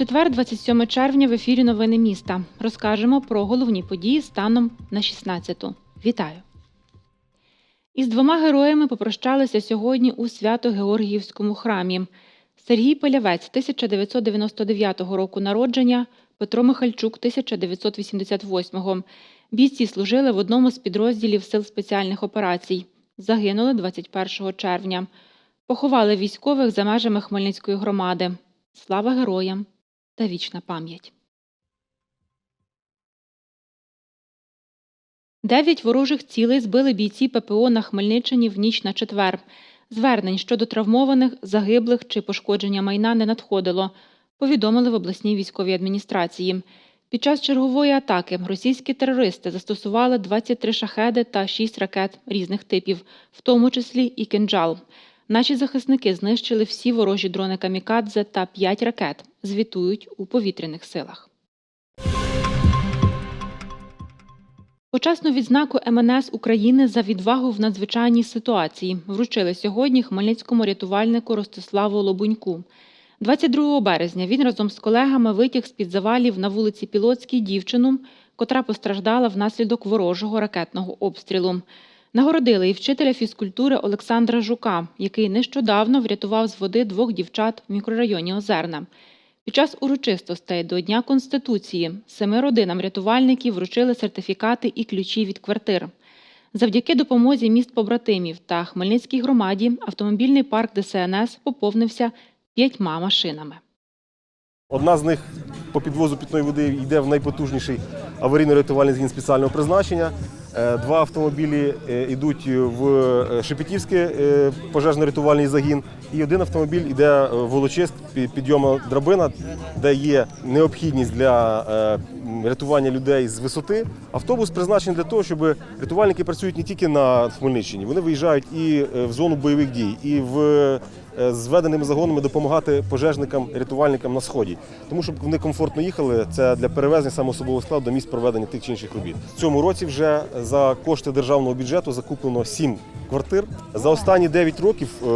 Четвер, 27 червня, в ефірі Новини міста. Розкажемо про головні події станом на 16-ту. Вітаю! Із двома героями попрощалися сьогодні у Свято-Георгіївському храмі. Сергій Полявець 1999 року народження, Петро Михальчук 1988-го. Бійці служили в одному з підрозділів Сил спеціальних операцій. Загинули 21 червня. Поховали військових за межами Хмельницької громади. Слава героям та вічна пам'ять. Дев'ять ворожих цілей збили бійці ППО на Хмельниччині в ніч на четвер. Звернень щодо травмованих, загиблих чи пошкодження майна не надходило, повідомили в обласній військовій адміністрації. Під час чергової атаки російські терористи застосували 23 шахеди та 6 ракет різних типів, в тому числі і кинджал. Наші захисники знищили всі ворожі дрони камікадзе та 5 ракет. Звітують у повітряних силах. Почесну відзнаку МНС України за відвагу в надзвичайній ситуації вручили сьогодні хмельницькому рятувальнику Ростиславу Лобуньку. 22 березня він разом з колегами витяг з-під завалів на вулиці Пілоцькій дівчину, котра постраждала внаслідок ворожого ракетного обстрілу. Нагородили і вчителя фізкультури Олександра Жука, який нещодавно врятував з води двох дівчат в мікрорайоні Озерна. Під час урочистостей до Дня Конституції семи родинам рятувальників вручили сертифікати і ключі від квартир. Завдяки допомозі міст побратимів та Хмельницькій громаді автомобільний парк ДСНС поповнився п'ятьма машинами. Одна з них по підвозу питної води йде в найпотужніший аварійно-рятувальний згін спеціального призначення. Е, Два автомобілі е, йдуть в е, Шепетівський е, пожежно-рятувальний загін, і один автомобіль йде в Волочиськ пі- підйомна драбина, де є необхідність для е, рятування людей з висоти. Автобус призначений для того, щоб рятувальники працюють не тільки на Хмельниччині, вони виїжджають і е, в зону бойових дій, і в е, зведеними загонами допомагати пожежникам, рятувальникам на сході, тому щоб вони комфортно їхали. Це для перевезення саме особового складу до місць проведення тих чи інших робіт. В цьому році вже за кошти державного бюджету закуплено сім квартир. За останні 9 років е,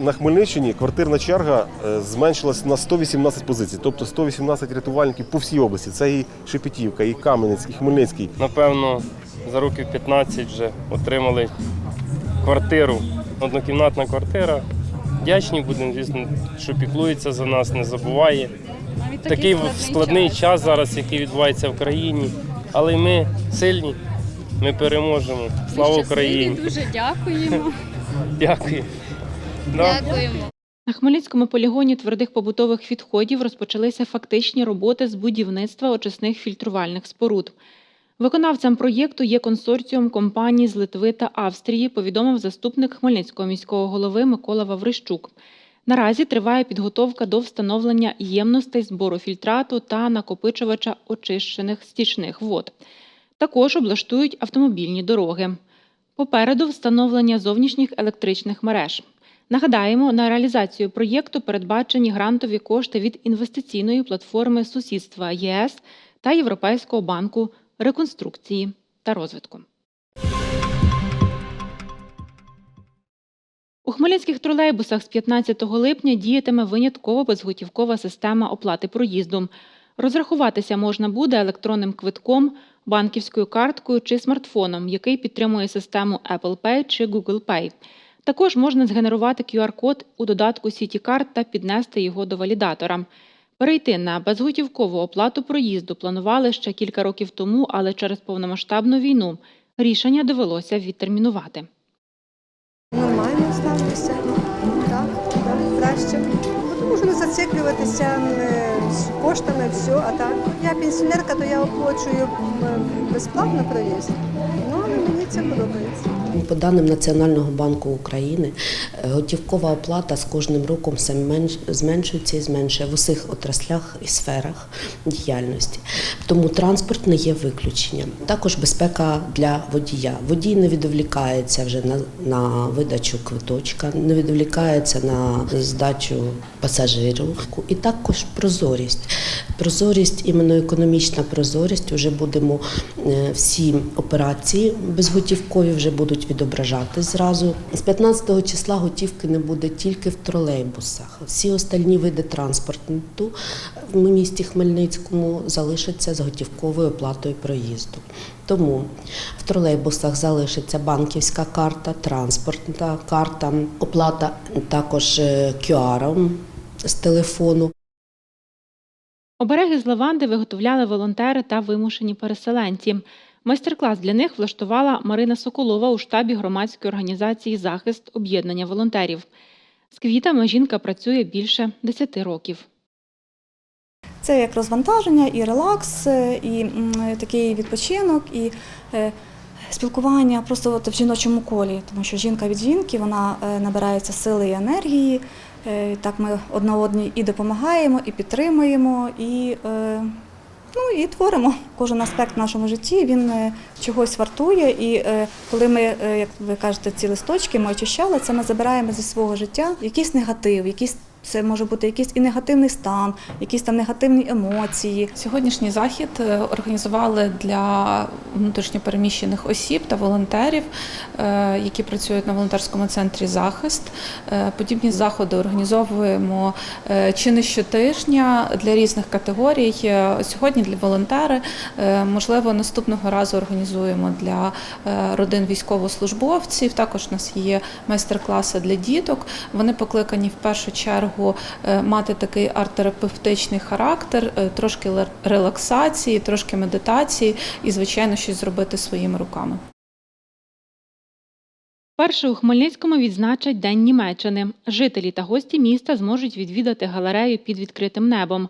на Хмельниччині квартирна черга е, зменшилась на 118 позицій, тобто 118 рятувальників по всій області. Це і Шепетівка, і Кам'янець, і Хмельницький. Напевно, за років 15 вже отримали квартиру, однокімнатна квартира. Вдячні будемо, звісно, що піклується за нас, не забуває. Навіть Такий складний час зараз, який відбувається в країні, але ми сильні, ми переможемо. Слава Ми Україні! щасливі, Дуже дякуємо. Дякую. Да. Дякуємо. На Хмельницькому полігоні твердих побутових відходів розпочалися фактичні роботи з будівництва очисних фільтрувальних споруд. Виконавцем проєкту є консорціум компаній з Литви та Австрії, повідомив заступник Хмельницького міського голови Микола Ваврищук. Наразі триває підготовка до встановлення ємностей збору фільтрату та накопичувача очищених стічних вод. Також облаштують автомобільні дороги. Попереду встановлення зовнішніх електричних мереж. Нагадаємо, на реалізацію проєкту передбачені грантові кошти від інвестиційної платформи сусідства ЄС та Європейського банку реконструкції та розвитку. У хмельницьких тролейбусах з 15 липня діятиме винятково безготівкова система оплати проїзду. Розрахуватися можна буде електронним квитком, банківською карткою чи смартфоном, який підтримує систему Apple Pay чи Google Pay. Також можна згенерувати QR-код у додатку CityCard та піднести його до валідатора. Перейти на безготівкову оплату проїзду планували ще кілька років тому, але через повномасштабну війну рішення довелося відтермінувати. Нормально ставлюся. Так, так, краще. Не зациклюватися е, з коштами, все, а так. Я пенсіонерка, то я оплачую безплатно проїзд. Ну, але мені це подобається. По даним Національного банку України, е, готівкова оплата з кожним роком зменшується і зменшує в усіх отраслях і сферах діяльності. Тому транспорт не є виключенням. Також безпека для водія. Водій не відволікається вже на, на видачу квиточка, не відволікається на здачу пасажирів. І також прозорість. Прозорість, іменно економічна прозорість. Вже будемо е, всі операції безготівкові вже будуть відображати зразу. З 15-го числа готівки не буде тільки в тролейбусах. Всі остальні види транспорту в місті Хмельницькому залишаться з готівковою оплатою проїзду. Тому в тролейбусах залишиться банківська карта, транспортна карта, оплата також е, QR з телефону. Обереги з лаванди виготовляли волонтери та вимушені переселенці. Майстер-клас для них влаштувала Марина Соколова у штабі громадської організації Захист об'єднання волонтерів. З квітами жінка працює більше 10 років. Це як розвантаження, і релакс, е, і такий відпочинок, і е, спілкування просто в жіночому колі, тому що жінка від жінки вона е, набирається сили і енергії. Так ми одна одній і допомагаємо, і підтримуємо, і, ну, і творимо. Кожен аспект в нашому житті він е, чогось вартує. І е, коли ми, е, як ви кажете, ці листочки ми очищали, це ми забираємо зі свого життя якийсь негатив, якийсь це може бути якийсь і негативний стан, якісь там негативні емоції. Сьогоднішній захід е, організували для внутрішньопереміщених осіб та волонтерів, е, які працюють на волонтерському центрі захист. Е, Подібні заходи організовуємо чи не щотижня для різних категорій. Сьогодні для волонтери, можливо, наступного разу організуємо для родин військовослужбовців. Також у нас є майстер-класи для діток. Вони покликані в першу чергу е, мати такий арт-терапевтичний характер, е, трошки релаксації, трошки медитації і, звичайно, щось зробити своїми руками. Перше у Хмельницькому відзначать День Німеччини. Жителі та гості міста зможуть відвідати галерею під відкритим небом,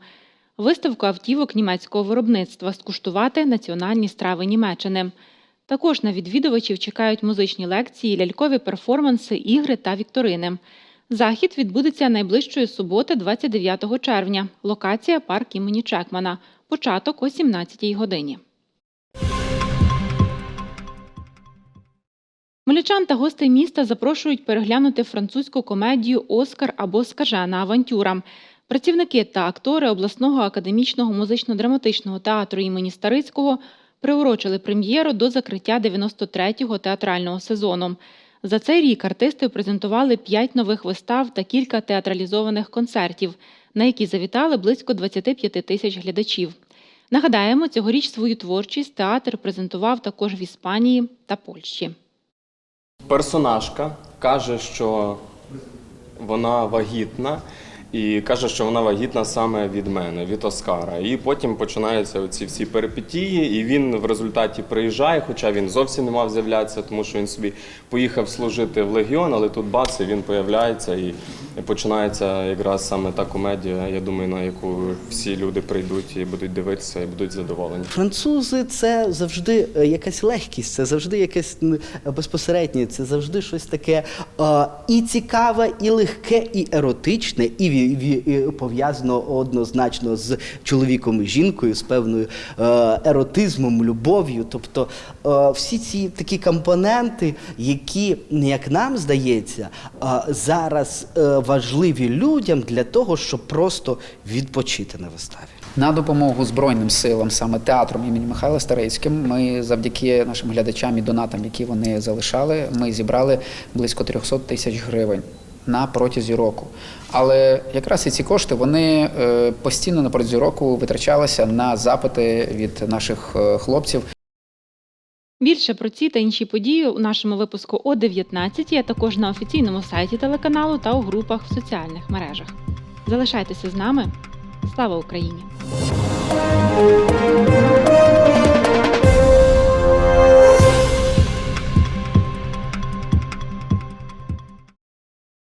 виставку автівок німецького виробництва, скуштувати національні страви Німеччини. Також на відвідувачів чекають музичні лекції, лялькові перформанси, ігри та вікторини. Захід відбудеться найближчої суботи, 29 червня. Локація парк імені Чекмана. Початок о 17 годині. Хмельничан та гостей міста запрошують переглянути французьку комедію Оскар або Скажена авантюра. Працівники та актори обласного академічного музично-драматичного театру імені Старицького приурочили прем'єру до закриття 93-го театрального сезону. За цей рік артисти презентували п'ять нових вистав та кілька театралізованих концертів, на які завітали близько 25 тисяч глядачів. Нагадаємо, цьогоріч свою творчість театр презентував також в Іспанії та Польщі. персонажка каже, що вона вагітна, і каже, що вона вагітна саме від мене, від Оскара. І потім починаються ці всі перипетії, і він в результаті приїжджає, хоча він зовсім не мав з'являтися, тому що він собі поїхав служити в легіон, але тут бац, і він появляється і починається якраз саме та комедія, я думаю, на яку всі люди прийдуть і будуть дивитися і будуть задоволені. Французи це завжди е, якась легкість, це завжди якесь безпосереднє, це завжди щось таке і цікаве, і легке, і еротичне, і, ві- ві- і пов'язано однозначно з чоловіком і жінкою, з певною е, еротизмом, любов'ю. Тобто е, всі ці такі компоненти, які, як нам здається, е, зараз важливі людям для того, щоб просто відпочити на виставі. На допомогу Збройним силам, саме театром імені Михайла Старицьким, ми завдяки нашим глядачам і донатам, які вони залишали, ми зібрали близько 300 тисяч гривень на протязі року. Але якраз і ці кошти вони е, постійно на протязі року витрачалися на запити від наших е, хлопців. Більше про ці та інші події у нашому випуску о 19, а також на офіційному сайті телеканалу та у групах в соціальних мережах. Залишайтеся з нами. Слава Україні!